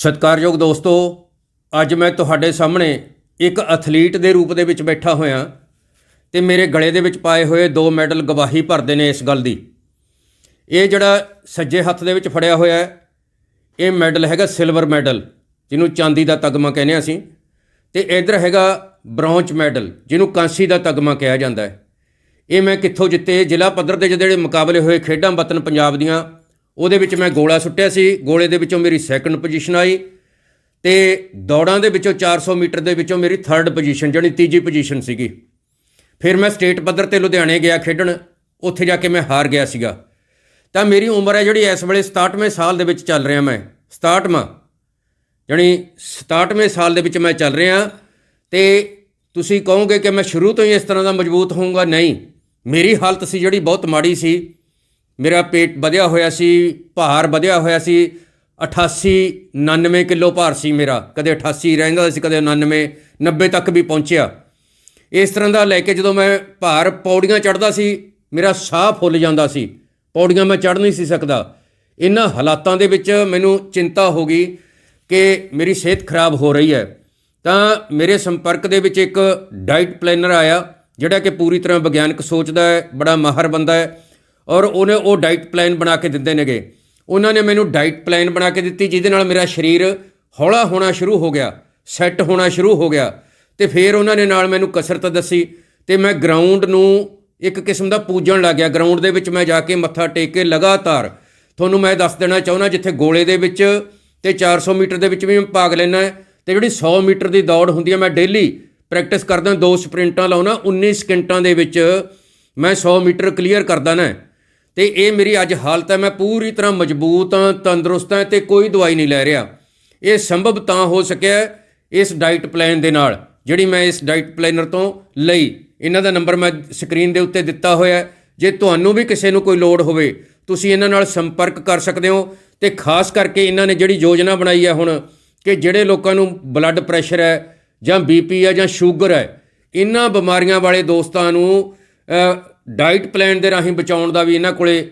ਸਤਿਕਾਰਯੋਗ ਦੋਸਤੋ, ਅੱਜ ਮੈਂ ਤੁਹਾਡੇ ਸਾਹਮਣੇ ਇੱਕ ਐਥਲੀਟ ਦੇ ਰੂਪ ਦੇ ਵਿੱਚ ਬੈਠਾ ਹੋਇਆ ਤੇ ਮੇਰੇ ਗਲੇ ਦੇ ਵਿੱਚ ਪਾਏ ਹੋਏ ਦੋ ਮੈਡਲ ਗਵਾਹੀ ਭਰਦੇ ਨੇ ਇਸ ਗੱਲ ਦੀ। ਇਹ ਜਿਹੜਾ ਸੱਜੇ ਹੱਥ ਦੇ ਵਿੱਚ ਫੜਿਆ ਹੋਇਆ ਇਹ ਮੈਡਲ ਹੈਗਾ ਸਿਲਵਰ ਮੈਡਲ, ਜਿਹਨੂੰ ਚਾਂਦੀ ਦਾ ਤਗਮਾ ਕਹਿੰਦੇ ਹਾਂ ਅਸੀਂ। ਤੇ ਇਧਰ ਹੈਗਾ ਬ੍ਰੌਂਜ ਮੈਡਲ, ਜਿਹਨੂੰ ਕਾਂਸੀ ਦਾ ਤਗਮਾ ਕਿਹਾ ਜਾਂਦਾ ਹੈ। ਇਹ ਮੈਂ ਕਿੱਥੋਂ ਜਿੱਤੇ, ਜ਼ਿਲ੍ਹਾ ਪੱਧਰ ਦੇ ਜਿਹੜੇ ਮੁਕਾਬਲੇ ਹੋਏ ਖੇਡਾਂ ਵਤਨ ਪੰਜਾਬ ਦੀਆਂ ਉਹਦੇ ਵਿੱਚ ਮੈਂ ਗੋਲਾ ਸੁੱਟਿਆ ਸੀ। ਗੋਲੇ ਦੇ ਵਿੱਚੋਂ ਮੇਰੀ ਸੈਕੰਡ ਪੋਜੀਸ਼ਨ ਆਈ ਤੇ ਦੌੜਾਂ ਦੇ ਵਿੱਚੋਂ 400 ਮੀਟਰ ਦੇ ਵਿੱਚੋਂ ਮੇਰੀ ਥਰਡ ਪੋਜੀਸ਼ਨ ਜਿਹੜੀ ਤੀਜੀ ਪੋਜੀਸ਼ਨ ਸੀਗੀ। ਫਿਰ ਮੈਂ ਸਟੇਟ ਪੱਧਰ ਤੇ ਲੁਧਿਆਣੇ ਗਿਆ ਖੇਡਣ। ਉੱਥੇ ਜਾ ਕੇ ਮੈਂ ਹਾਰ ਗਿਆ ਸੀਗਾ। ਤਾਂ ਮੇਰੀ ਉਮਰ ਹੈ ਜਿਹੜੀ ਇਸ ਵੇਲੇ 67ਵੇਂ ਸਾਲ ਦੇ ਵਿੱਚ ਚੱਲ ਰਿਹਾ ਮੈਂ। 67ਵਾਂ ਜਾਣੀ 67ਵੇਂ ਸਾਲ ਦੇ ਵਿੱਚ ਮੈਂ ਚੱਲ ਰਿਹਾ ਤੇ ਤੁਸੀਂ ਕਹੋਗੇ ਕਿ ਮੈਂ ਸ਼ੁਰੂ ਤੋਂ ਹੀ ਇਸ ਤਰ੍ਹਾਂ ਦਾ ਮਜ਼ਬੂਤ ਹੋਊਂਗਾ? ਨਹੀਂ। ਮੇਰੀ ਹਾਲਤ ਸੀ ਜਿਹੜੀ ਬਹੁਤ ਮਾੜੀ ਸੀ। ਮੇਰਾ ਪੇਟ ਵਧਿਆ ਹੋਇਆ ਸੀ, ਭਾਰ ਵਧਿਆ ਹੋਇਆ ਸੀ 88 99 ਕਿਲੋ ਭਾਰ ਸੀ ਮੇਰਾ। ਕਦੇ 88 ਰਹਿੰਦਾ ਸੀ, ਕਦੇ 99 90 ਤੱਕ ਵੀ ਪਹੁੰਚਿਆ। ਇਸ ਤਰ੍ਹਾਂ ਦਾ ਲੈ ਕੇ ਜਦੋਂ ਮੈਂ ਭਾਰ ਪੌੜੀਆਂ ਚੜ੍ਹਦਾ ਸੀ, ਮੇਰਾ ਸਾਹ ਫੁੱਲ ਜਾਂਦਾ ਸੀ। ਪੌੜੀਆਂ ਮੈਂ ਚੜ੍ਹ ਨਹੀਂ ਸੀ ਸਕਦਾ। ਇਹਨਾਂ ਹਾਲਾਤਾਂ ਦੇ ਵਿੱਚ ਮੈਨੂੰ ਚਿੰਤਾ ਹੋ ਗਈ ਕਿ ਮੇਰੀ ਸਿਹਤ ਖਰਾਬ ਹੋ ਰਹੀ ਹੈ। ਤਾਂ ਮੇਰੇ ਸੰਪਰਕ ਦੇ ਵਿੱਚ ਇੱਕ ਡਾਈਟ ਪਲੈਨਰ ਆਇਆ, ਜਿਹੜਾ ਕਿ ਪੂਰੀ ਤਰ੍ਹਾਂ ਵਿਗਿਆਨਕ ਸੋਚਦਾ ਹੈ, ਬੜਾ ਮਾਹਰ ਬੰਦਾ ਹੈ। ਔਰ ਉਹਨੇ ਉਹ ਡਾਈਟ ਪਲਾਨ ਬਣਾ ਕੇ ਦਿੰਦੇ ਨੇਗੇ। ਉਹਨਾਂ ਨੇ ਮੈਨੂੰ ਡਾਈਟ ਪਲਾਨ ਬਣਾ ਕੇ ਦਿੱਤੀ, ਜਿਹਦੇ ਨਾਲ ਮੇਰਾ ਸਰੀਰ ਹੌਲਾ ਹੋਣਾ ਸ਼ੁਰੂ ਹੋ ਗਿਆ ਸੈੱਟ ਹੋਣਾ ਸ਼ੁਰੂ ਹੋ ਗਿਆ। ਤੇ ਫਿਰ ਉਹਨਾਂ ਨੇ ਨਾਲ ਮੈਨੂੰ ਕਸਰਤ ਦੱਸੀ ਤੇ ਮੈਂ ਗਰਾਊਂਡ ਨੂੰ ਇੱਕ ਕਿਸਮ ਦਾ ਪੂਜਣ ਲੱਗ ਗਿਆ। ਗਰਾਊਂਡ ਦੇ ਵਿੱਚ ਮੈਂ ਜਾ ਕੇ ਮੱਥਾ ਟੇਕ ਕੇ ਲਗਾਤਾਰ, ਤੁਹਾਨੂੰ ਮੈਂ ਦੱਸ ਦੇਣਾ ਚਾਹੁੰਦਾ ਜਿੱਥੇ ਗੋਲੇ ਦੇ ਵਿੱਚ ਤੇ 400 ਮੀਟਰ ਦੇ ਵਿੱਚ ਵੀ ਮੈਂ ਭਾਗ ਲੈਣਾ ਹੈ ਤੇ ਜਿਹੜੀ 100 ਮੀਟਰ ਦੀ ਦੌੜ ਹੁੰਦੀ ਹੈ, ਮੈਂ ਡੇਲੀ ਪ੍ਰੈਕਟਿਸ ਕਰਦਾ, ਦੋ ਸਪ੍ਰਿੰਟਾਂ ਲਾਉਣਾ 19 ਸਕਿੰਟਾਂ ਦੇ ਵਿੱਚ ਮੈਂ 100 ਮੀਟਰ ਕਲੀਅਰ ਕਰਦਾ ਨਾ। ਤੇ ਇਹ ਮੇਰੀ ਅੱਜ ਹਾਲਤ ਹੈ, ਮੈਂ ਪੂਰੀ ਤਰ੍ਹਾਂ ਮਜ਼ਬੂਤ ਹਾਂ, ਤੰਦਰੁਸਤ ਹਾਂ ਤੇ ਕੋਈ ਦਵਾਈ ਨਹੀਂ ਲੈ ਰਿਹਾ। ਇਹ ਸੰਭਵ ਤਾਂ ਹੋ ਸਕਿਆ ਇਸ ਡਾਈਟ ਪਲਾਨ ਦੇ ਨਾਲ, ਜਿਹੜੀ ਮੈਂ ਇਸ ਡਾਈਟ ਪਲੈਨਰ ਤੋਂ ਲਈ। ਇਹਨਾਂ ਦਾ ਨੰਬਰ ਮੈਂ ਸਕਰੀਨ ਦੇ ਉੱਤੇ ਦਿੱਤਾ ਹੋਇਆ ਜੇ ਤੁਹਾਨੂੰ ਵੀ ਕਿਸੇ ਨੂੰ ਕੋਈ ਲੋੜ ਹੋਵੇ, ਤੁਸੀਂ ਇਹਨਾਂ ਨਾਲ ਸੰਪਰਕ ਕਰ ਸਕਦੇ ਹੋ ਤੇ ਖਾਸ ਕਰਕੇ ਇਹਨਾਂ ਨੇ ਜਿਹੜੀ ਯੋਜਨਾ ਬਣਾਈ ਹੈ ਹੁਣ ਕਿ ਜਿਹੜੇ ਲੋਕਾਂ ਨੂੰ ਬਲੱਡ ਪ੍ਰੈਸ਼ਰ ਹੈ ਜਾਂ ਬੀਪੀ ਹੈ ਜਾਂ ਸ਼ੂਗਰ ਹੈ, ਇਹਨਾਂ ਬਿਮਾਰੀਆਂ ਵਾਲੇ ਦੋਸਤਾਂ ਨੂੰ ਡਾਈਟ ਪਲਾਨ ਦੇ ਰਾਹੀਂ ਬਚਾਉਣ ਦਾ ਵੀ ਇਹਨਾਂ ਕੋਲੇ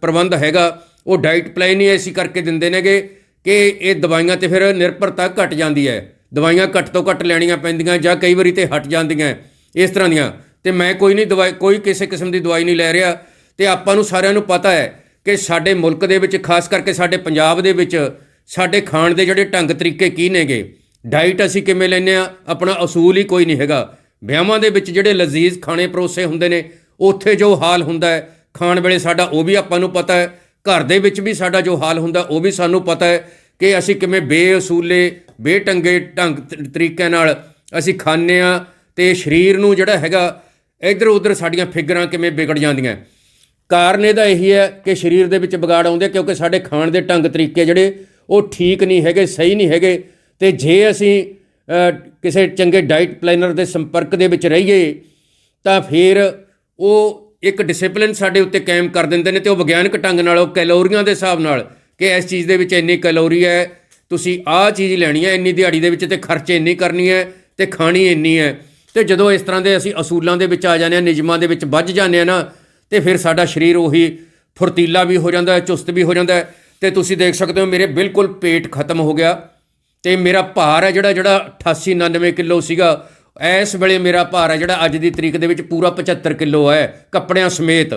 ਪ੍ਰਬੰਧ ਹੈਗਾ। ਉਹ ਡਾਈਟ ਪਲਾਨ ਹੀ ਐਸੀ ਕਰਕੇ ਦਿੰਦੇ ਨੇਗੇ ਕਿ ਇਹ ਦਵਾਈਆਂ ਤੇ ਫਿਰ ਨਿਰਭਰਤਾ ਘਟ ਜਾਂਦੀ ਹੈ। ਦਵਾਈਆਂ ਘੱਟ ਤੋਂ ਘੱਟ ਲੈਣੀਆਂ ਪੈਂਦੀਆਂ ਜਾਂ ਕਈ ਵਾਰੀ ਤੇ ਹਟ ਜਾਂਦੀਆਂ। ਇਸ ਤਰ੍ਹਾਂ ਦੀਆਂ। ਤੇ ਮੈਂ ਕੋਈ ਨਹੀਂ ਦਵਾਈ, ਕੋਈ ਕਿਸੇ ਕਿਸਮ ਦੀ ਦਵਾਈ ਨਹੀਂ ਲੈ ਰਿਹਾ। ਤੇ ਆਪਾਂ ਨੂੰ ਸਾਰਿਆਂ ਨੂੰ ਪਤਾ ਹੈ ਕਿ ਸਾਡੇ ਮੁਲਕ ਦੇ ਵਿੱਚ, ਖਾਸ ਕਰਕੇ ਸਾਡੇ ਪੰਜਾਬ ਦੇ ਵਿੱਚ, ਸਾਡੇ ਖਾਣ ਦੇ ਜਿਹੜੇ ਢੰਗ ਤਰੀਕੇ ਕੀ ਨੇਗੇ? ਡਾਈਟ ਅਸੀਂ ਕਿਵੇਂ ਲੈਂਦੇ ਆ ਆਪਣਾ ਅਸੂਲ ਹੀ ਕੋਈ ਨਹੀਂ ਹੈਗਾ। ਵਿਆਹਾਂ ਦੇ ਵਿੱਚ ਜਿਹੜੇ ਲਜ਼ੀਜ਼ ਖਾਣੇ ਪਰੋਸੇ ਹੁੰਦੇ ਨੇ ਉੱਥੇ ਜੋ ਹਾਲ ਹੁੰਦਾ ਹੈ, ਖਾਣ ਵੇਲੇ ਸਾਡਾ ਉਹ ਵੀ ਆਪਾਂ ਨੂੰ ਪਤਾ ਹੈ, ਘਰ ਦੇ ਵਿੱਚ ਵੀ ਸਾਡਾ ਜੋ ਹਾਲ ਹੁੰਦਾ, ਉਹ ਵੀ ਸਾਨੂੰ ਪਤਾ ਹੈ ਕਿ ਅਸੀਂ ਕਿਵੇਂ ਬੇਅਸੂਲੇ, ਬੇਟੰਗੇ ਢੰਗ ਤ- ਤਰੀਕੇ ਨਾਲ ਅਸੀਂ ਖਾਂਦੇ ਆ ਤੇ ਸਰੀਰ ਨੂੰ ਜਿਹੜਾ ਹੈਗਾ ਇੱਧਰ ਉੱਧਰ ਸਾਡੀਆਂ ਫਿਗਰਾਂ ਕਿਵੇਂ ਵਿਗੜ ਜਾਂਦੀਆਂ ਕਾਰਨ ਇਹਦਾ ਇਹੀ ਹੈ ਕਿ ਸਰੀਰ ਦੇ ਵਿੱਚ ਵਿਗਾੜ ਆਉਂਦੇ ਕਿਉਂਕਿ ਸਾਡੇ ਖਾਣ ਦੇ ਢੰਗ ਤਰੀਕੇ ਜਿਹੜੇ, ਉਹ ਠੀਕ ਨਹੀਂ ਹੈਗੇ, ਸਹੀ ਨਹੀਂ ਹੈਗੇ ਤੇ ਜੇ ਅਸੀਂ ਕਿਸੇ ਚੰਗੇ ਡਾਈਟ ਪਲੈਨਰ ਦੇ ਸੰਪਰਕ ਦੇ ਵਿੱਚ ਰਹੀਏ, ਤਾਂ ਫਿਰ ਉਹ ਇੱਕ ਡਿਸਪਲਿਨ ਸਾਡੇ ਉੱਤੇ ਕਾਇਮ ਕਰ ਦਿੰਦੇ ਨੇ ਤੇ ਉਹ ਵਿਗਿਆਨਕ ਢੰਗ ਨਾਲ, ਉਹ ਕੈਲੋਰੀਆਂ ਦੇ ਹਿਸਾਬ ਨਾਲ ਕਿ ਇਸ ਚੀਜ਼ ਦੇ ਵਿੱਚ ਇੰਨੀ ਕੈਲੋਰੀ ਹੈ, ਤੁਸੀਂ ਆਹ ਚੀਜ਼ ਲੈਣੀ ਹੈ, ਇੰਨੀ ਦਿਹਾੜੀ ਦੇ ਵਿੱਚ ਤੇ ਖਰਚੇ ਇੰਨੀ ਕਰਨੀ ਹੈ ਤੇ ਖਾਣੀ ਇੰਨੀ ਹੈ। ਤੇ ਜਦੋਂ ਇਸ ਤਰ੍ਹਾਂ ਦੇ ਅਸੀਂ ਅਸੂਲਾਂ ਦੇ ਵਿੱਚ ਆ ਜਾਂਦੇ ਹਾਂ, ਨਿਯਮਾਂ ਦੇ ਵਿੱਚ ਵੱਜ ਜਾਂਦੇ ਆ ਨਾ, ਤੇ ਫਿਰ ਸਾਡਾ ਸਰੀਰ ਉਹੀ ਫੁਰਤੀਲਾ ਵੀ ਹੋ ਜਾਂਦਾ ਹੈ, ਚੁਸਤ ਵੀ ਹੋ ਜਾਂਦਾ ਹੈ। ਤੇ ਤੁਸੀਂ ਦੇਖ ਸਕਦੇ ਹੋ, ਮੇਰੇ ਬਿਲਕੁਲ ਪੇਟ ਖਤਮ ਹੋ ਗਿਆ ਤੇ ਮੇਰਾ ਭਾਰ ਹੈ ਜਿਹੜਾ ਜਿਹੜਾ 88 99 ਕਿਲੋ ਸੀਗਾ ਇਸ ਵੇਲੇ ਮੇਰਾ ਭਾਰ ਹੈ ਜਿਹੜਾ ਅੱਜ ਦੀ ਤਰੀਕ ਦੇ ਵਿੱਚ ਪੂਰਾ 75 ਕਿਲੋ ਹੈ, ਕੱਪੜਿਆਂ ਸਮੇਤ।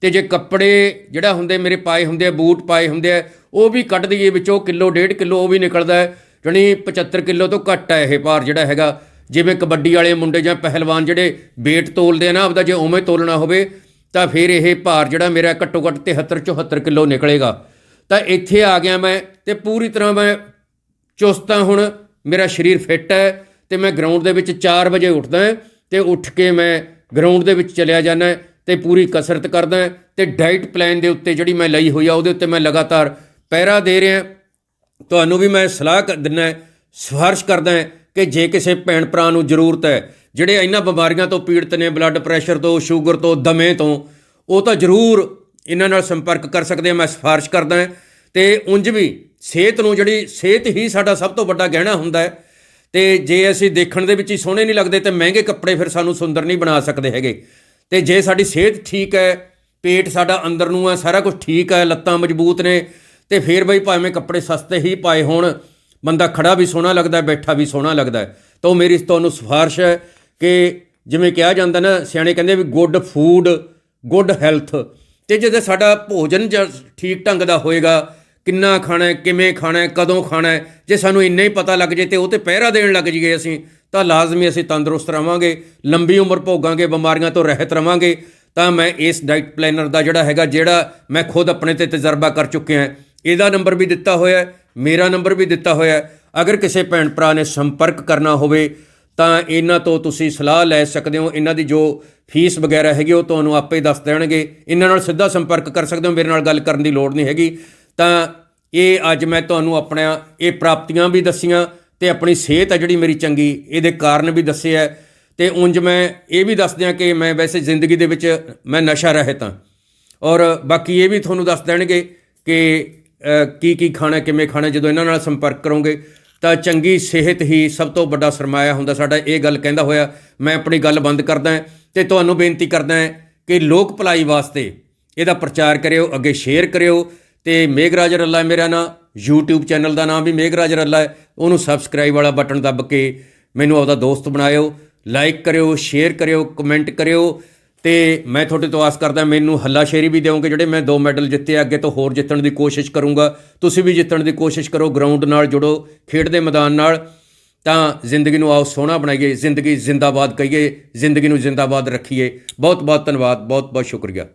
ਤੇ ਜੇ ਕੱਪੜੇ ਜਿਹੜਾ ਹੁੰਦੇ ਮੇਰੇ ਪਾਏ ਹੁੰਦੇ ਆ, ਬੂਟ ਪਾਏ ਹੁੰਦੇ ਆ, ਉਹ ਵੀ ਕੱਢ ਦਈਏ ਵਿੱਚੋਂ, ਕਿਲੋ, ਡੇਢ ਕਿਲੋ ਉਹ ਵੀ ਨਿਕਲਦਾ ਹੈ। ਜਣੀ 75 ਕਿਲੋ ਤੋਂ ਘੱਟ ਹੈ ਇਹ ਭਾਰ ਜਿਹੜਾ ਹੈਗਾ। ਜਿਵੇਂ ਕਬੱਡੀ ਵਾਲੇ ਮੁੰਡੇ ਜਾਂ ਪਹਿਲਵਾਨ ਜਿਹੜੇ weight ਤੋਲਦੇ ਆ ਨਾ, ਆਪਦਾ ਜੇ ਉਵੇਂ ਤੋਲਣਾ ਹੋਵੇ, ਤਾਂ ਫਿਰ ਇਹ ਭਾਰ ਜਿਹੜਾ ਮੇਰਾ ਘੱਟੋ ਘੱਟ 73 74 ਕਿਲੋ ਨਿਕਲੇਗਾ। ਤਾਂ ਇੱਥੇ ਆ ਗਿਆ ਮੈਂ ਤੇ ਪੂਰੀ ਤਰ੍ਹਾਂ ਮੈਂ ਚੁਸਤਾਂ ਹੁਣ, ਮੇਰਾ ਸਰੀਰ ਫਿੱਟ ਹੈ। ਤੇ ਮੈਂ ਗਰਾਊਂਡ ਦੇ ਵਿੱਚ 4 ਵਜੇ ਉੱਠਦਾ ਹਾਂ ਤੇ ਉੱਠ ਕੇ ਮੈਂ ਗਰਾਊਂਡ ਦੇ ਵਿੱਚ ਚਲਿਆ ਜਾਂਦਾ ਤੇ ਪੂਰੀ ਕਸਰਤ ਕਰਦਾ ਹਾਂ ਤੇ ਡਾਈਟ ਪਲਾਨ ਦੇ ਉੱਤੇ ਜਿਹੜੀ ਮੈਂ ਲਈ ਹੋਈ ਆ, ਉਹਦੇ ਉੱਤੇ ਮੈਂ ਲਗਾਤਾਰ ਪਹਿਰਾ ਦੇ ਰਿਹਾ ਤੁਹਾਨੂੰ ਵੀ ਮੈਂ ਸਲਾਹ ਕ- ਦਿੰਦਾ ਸਿਫਾਰਿਸ਼ ਕਰਦਾ ਕਿ ਜੇ ਕਿਸੇ ਭੈਣ ਭਰਾ ਨੂੰ ਜ਼ਰੂਰਤ ਹੈ, ਜਿਹੜੇ ਇਹਨਾਂ ਬਿਮਾਰੀਆਂ ਤੋਂ ਪੀੜਤ ਨੇ ਬਲੱਡ ਪ੍ਰੈਸ਼ਰ ਤੋਂ ਸ਼ੂਗਰ ਤੋਂ, ਦਮੇ ਤੋਂ, ਉਹ ਤਾਂ ਜ਼ਰੂਰ ਇਹਨਾਂ ਨਾਲ ਸੰਪਰਕ ਕਰ ਸਕਦੇ ਆ ਮੈਂ ਸਿਫਾਰਿਸ਼ ਕਰਦਾ ਹਾਂ। ਤੇ ਉਂਝ ਵੀ ਸਿਹਤ ਨੂੰ ਜਿਹੜੀ, ਸਿਹਤ ਹੀ ਸਾਡਾ ਸਭ ਤੋਂ ਵੱਡਾ ਗਹਿਣਾ ਹੁੰਦਾ ਹੈ ਤੇ ਜੇ ਅਸੀਂ ਦੇਖਣ ਦੇ ਵਿੱਚ ਹੀ ਸੋਹਣੇ ਨਹੀਂ ਲੱਗਦੇ ਤੇ ਮਹਿੰਗੇ ਕੱਪੜੇ ਫਿਰ ਸਾਨੂੰ ਸੁੰਦਰ ਨਹੀਂ ਬਣਾ ਸਕਦੇ ਹੈਗੇ। ਤੇ ਜੇ ਸਾਡੀ ਸਿਹਤ ਠੀਕ ਹੈ, ਪੇਟ ਸਾਡਾ ਅੰਦਰ ਨੂੰ ਹੈ, ਸਾਰਾ ਕੁਝ ਠੀਕ ਹੈ, ਲੱਤਾਂ ਮਜ਼ਬੂਤ ਨੇ, ਤੇ ਫਿਰ ਬਈ ਭਾਵੇਂ ਕੱਪੜੇ ਸਸਤੇ ਹੀ ਪਾਏ ਹੋਣ, ਬੰਦਾ ਖੜਾ ਵੀ ਸੋਹਣਾ ਲੱਗਦਾ, ਬੈਠਾ ਵੀ ਸੋਹਣਾ ਲੱਗਦਾ ਤਾਂ ਉਹ ਮੇਰੀ ਤੁਹਾਨੂੰ ਸਿਫਾਰਿਸ਼ ਹੈ ਕਿ ਜਿਵੇਂ ਕਿਹਾ ਜਾਂਦਾ ਨਾ, ਸਿਆਣੇ ਕਹਿੰਦੇ ਵੀ ਗੁੱਡ ਫੂਡ ਗੁੱਡ ਹੈਲਥ ਤੇ ਜਦੋਂ ਸਾਡਾ ਭੋਜਨ ਜ ਠੀਕ ਢੰਗ ਦਾ ਹੋਏਗਾ ਕਿੰਨਾ ਖਾਣਾ ਹੈ, ਕਿਵੇਂ ਖਾਣਾ ਹੈ, ਕਦੋਂ ਖਾਣਾ ਹੈ। ਜੇ ਸਾਨੂੰ ਇੰਨਾ ਹੀ ਪਤਾ ਲੱਗ ਜੇ ਤੇ ਉਹ ਤੇ ਪਹਿਰਾ ਦੇਣ ਲੱਗ ਜੀਏ ਅਸੀਂ, ਤਾਂ ਲਾਜ਼ਮੀ ਅਸੀਂ ਤੰਦਰੁਸਤ ਰਵਾਂਗੇ, ਲੰਬੀ ਉਮਰ ਭੋਗਾਂਗੇ, ਬਿਮਾਰੀਆਂ ਤੋਂ ਰਹਿਤ ਰਵਾਂਗੇ। ਤਾਂ ਮੈਂ ਇਸ ਡਾਈਟ ਪਲੈਨਰ ਦਾ ਜਿਹੜਾ ਹੈਗਾ, ਜਿਹੜਾ ਮੈਂ ਖੁਦ ਆਪਣੇ ਤੇ ਤਜਰਬਾ ਕਰ ਚੁੱਕਿਆ ਹਾਂ, ਇਹਦਾ ਨੰਬਰ ਵੀ ਦਿੱਤਾ ਹੋਇਆ ਹੈ, ਮੇਰਾ ਨੰਬਰ ਵੀ ਦਿੱਤਾ ਹੋਇਆ ਹੈ। ਅਗਰ ਕਿਸੇ ਭੈਣ ਭਰਾ ਨੇ ਸੰਪਰਕ ਕਰਨਾ ਹੋਵੇ, ਤਾਂ ਇਹਨਾਂ ਤੋਂ ਤੁਸੀਂ ਸਲਾਹ ਲੈ ਸਕਦੇ ਹੋ। ਇਹਨਾਂ ਦੀ ਜੋ ਫੀਸ ਵਗੈਰਾ ਹੈਗੀ, ਉਹ ਤੁਹਾਨੂੰ ਆਪੇ ਦੱਸ ਦੇਣਗੇ। ਇਹਨਾਂ ਨਾਲ ਸਿੱਧਾ ਸੰਪਰਕ ਕਰ ਸਕਦੇ ਹੋ। ਮੇਰੇ ਨਾਲ ਗੱਲ ਕਰਨ ਦੀ ਲੋੜ ਨਹੀਂ ਹੈਗੀ। ਤਾਂ ਇਹ ਅੱਜ ਮੈਂ ਤੁਹਾਨੂੰ ਆਪਣਾ ਇਹ ਪ੍ਰਾਪਤੀਆਂ ਵੀ ਦੱਸੀਆਂ ਤੇ ਆਪਣੀ ਸਿਹਤ ਆ ਜਿਹੜੀ ਮੇਰੀ ਚੰਗੀ, ਇਹਦੇ ਕਾਰਨ ਵੀ ਦੱਸਿਆ ਹੈ ਤੇ ਉਂਝ ਮੈਂ ਇਹ ਵੀ ਦੱਸ ਦਿਆਂ ਕਿ ਮੈਂ ਵੈਸੇ ਜ਼ਿੰਦਗੀ ਦੇ ਵਿੱਚ ਮੈਂ ਨਸ਼ਾ ਰਹਿਤ ਹਾਂ ਔਰ ਬਾਕੀ ਇਹ ਵੀ ਤੁਹਾਨੂੰ ਦੱਸ ਦੇਣਗੇ ਕਿ ਕੀ ਕੀ ਖਾਣਾ, ਕਿਵੇਂ ਖਾਣਾ, ਜਦੋਂ ਇਹਨਾਂ ਨਾਲ ਸੰਪਰਕ ਕਰੋਗੇ, ਤਾਂ ਚੰਗੀ ਸਿਹਤ ਹੀ ਸਭ ਤੋਂ ਵੱਡਾ ਸਰਮਾਇਆ ਹੁੰਦਾ ਸਾਡਾ। ਇਹ ਗੱਲ ਕਹਿੰਦਾ ਹੋਇਆ, ਮੈਂ ਆਪਣੀ ਗੱਲ ਬੰਦ ਕਰਦਾ ਹਾਂ ਤੇ ਤੁਹਾਨੂੰ ਬੇਨਤੀ ਕਰਦਾ ਹਾਂ ਕਿ ਲੋਕ ਭਲਾਈ ਵਾਸਤੇ ਇਹਦਾ ਪ੍ਰਚਾਰ ਕਰਿਓ, ਅੱਗੇ ਸ਼ੇਅਰ ਕਰਿਓ। ਤੇ ਮੇਘਰਾਜ ਰੱਲਾ ਮੇਰਾ ਨਾਂ YouTube ਚੈਨਲ ਦਾ ਨਾਮ ਵੀ ਮੇਘਰਾਜ ਰੱਲਾ ਹੈ। ਉਹਨੂੰ ਸਬਸਕ੍ਰਾਈਬ ਵਾਲਾ ਬਟਨ ਦੱਬ ਕੇ ਮੈਨੂੰ ਆਪਦਾ ਦੋਸਤ ਬਣਾਇਓ ਲਾਈਕ ਕਰਿਓ ਸ਼ੇਅਰ ਕਰਿਓ ਕਮੈਂਟ ਕਰਿਓ। ਤੇ ਮੈਂ ਤੁਹਾਡੇ ਤੋਂ ਆਸ ਕਰਦਾ ਮੈਨੂੰ ਹੱਲਾਸ਼ੇਰੀ ਵੀ ਦਿਓਗੇ ਜਿਹੜੇ ਮੈਂ ਦੋ ਮੈਡਲ ਜਿੱਤੇ ਆ, ਅੱਗੇ ਤੋਂ ਹੋਰ ਜਿੱਤਣ ਦੀ ਕੋਸ਼ਿਸ਼ ਕਰੂੰਗਾ। ਤੁਸੀਂ ਵੀ ਜਿੱਤਣ ਦੀ ਕੋਸ਼ਿਸ਼ ਕਰੋ ਗਰਾਊਂਡ ਨਾਲ ਜੁੜੋ ਖੇਡ ਦੇ ਮੈਦਾਨ ਨਾਲ। ਤਾਂ ਜ਼ਿੰਦਗੀ ਨੂੰ ਆਓ ਸੋਹਣਾ ਬਣਾਈਏ ਜ਼ਿੰਦਗੀ ਜ਼ਿੰਦਾਬਾਦ ਕਹੀਏ ਜ਼ਿੰਦਗੀ ਨੂੰ ਜ਼ਿੰਦਾਬਾਦ ਰੱਖੀਏ। ਬਹੁਤ ਬਹੁਤ ਧੰਨਵਾਦ ਬਹੁਤ ਬਹੁਤ ਸ਼ੁਕਰੀਆ।